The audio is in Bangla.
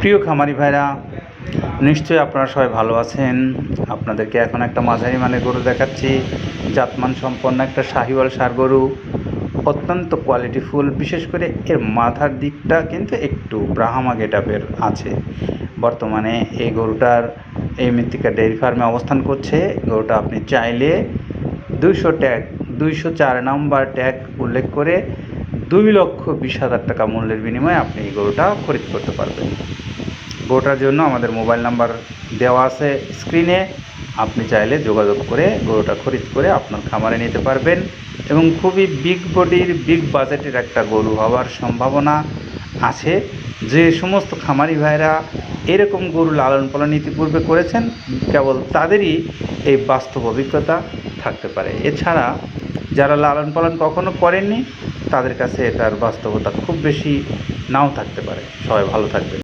প্রিয় খামারি ভাইরা, নিশ্চয়ই আপনারা সবাই ভালো আছেন। আপনাদেরকে এখন একটা মাঝারি মানের গরু দেখাচ্ছি। জাতমান সম্পন্ন একটা শাহিওয়াল সার গরু। অত্যন্ত কোয়ালিটিফুল বিশেষ করে এর মাথার দিকটা কিন্তু একটু ব্রাহামা গেটাপের আছে। বর্তমানে এই গরুটার এই মৃত্তিকা ডেয়ারি ফার্মে অবস্থান করছে। গরুটা আপনি চাইলে দুইশো ট্যাগ, দুইশো চার নাম্বার ট্যাগ উল্লেখ করে দুই লক্ষ বিশ হাজার টাকা মূল্যের বিনিময়ে আপনি এই গরুটা খরিদ করতে পারবেন। গরুটার জন্য আমাদের মোবাইল নাম্বার দেওয়া আছে স্ক্রিনে। আপনি চাইলে যোগাযোগ করে গরুটা খরিদ করে আপনার খামারে নিতে পারবেন এবং খুবই বিগ বডির বিগ বাজেটের একটা গরু হওয়ার সম্ভাবনা। আছে। যে সমস্ত খামারি ভাইরা এরকম গরু লালন পালন ইতিপূর্বে করেছেন, কেবল তাদেরই এই বাস্তব অভিজ্ঞতা থাকতে পারে। এছাড়া যারা লালন পালন কখনো করেননি, তাদের কাছে এটার বাস্তবতা খুব বেশি নাও থাকতে পারে। সবাই ভালো থাকবেন।